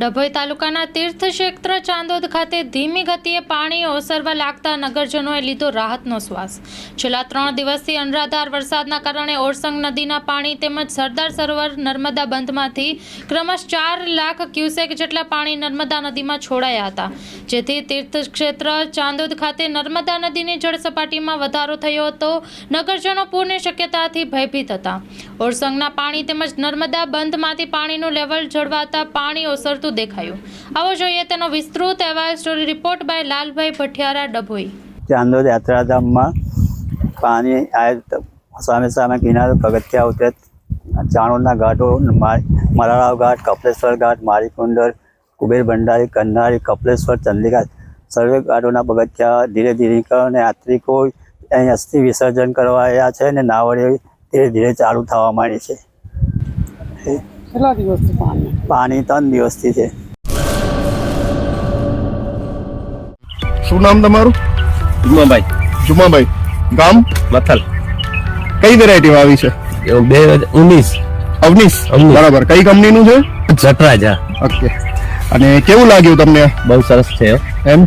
ડભોઈ તાલુકાના તીર્થક્ષેત્ર ચાંદોદ ખાતે ધીમી ગતિએ પાણી ઓસરવા લાગતા નગરજનોએ લીધો રાહતનો શ્વાસ. છેલ્લા ત્રણ દિવસથી અનરાધાર વરસાદના કારણે ઓરસંગ નદીના પાણી તેમજ સરદાર સરોવર નર્મદા બંધમાંથી ક્રમશ ચાર લાખ ક્યુસેક જેટલા પાણી નર્મદા નદીમાં છોડાયા હતા. જેથી તીર્થક્ષેત્ર ચાંદોદ ખાતે નર્મદા નદીની જળસપાટીમાં વધારો થયો હતો. નગરજનો પૂરની શક્યતાથી ભયભીત હતા. ઓરસંગના પાણી તેમજ નર્મદા બંધમાંથી પાણીનું લેવલ જળવાતા પાણી ઓસરતું દેખાયું. આવો જોઈએ તેનો વિસ્તૃત અહેવાલ story report by Lalbhai Bhathiyara Dabhoi. Chandod યાત્રાધામમાં પાણી આ સામે સામે કિનારે પગથિયા ઉતરે, ચાણોદના ઘાટો મરાળાવ ઘાટ, કપલેશ્વર ઘાટ, મારીકુંડર, કુબેર ભંડારી કન્નારી કપલેશ્વર ચંદિકા સર્વે ઘાટોના પગથિયા ધીરે ધીરે અને યાત્રિકો અહીં અસ્થિ વિસર્જન કરવા આવ્યા છે અને નાવડે ધીરે ધીરે ચાલુ થવા માંડી છે. કેટલા દિવસથી પાણી? પાણી ત્રણ દિવસથી છે. શું નામ તમારું? જુમાભાઈ. જુમાભાઈ. ગામ? મથલ. કઈ વેરાયટી વાવી છે? બે હજાર ઉન્નીસ અવનીશ? અવનીશ. બરાબર. કઈ કંપનીનું છે? જટરાજા. ઓકે. અને કેવું લાગ્યું તમને? બહુ સરસ છે એમ?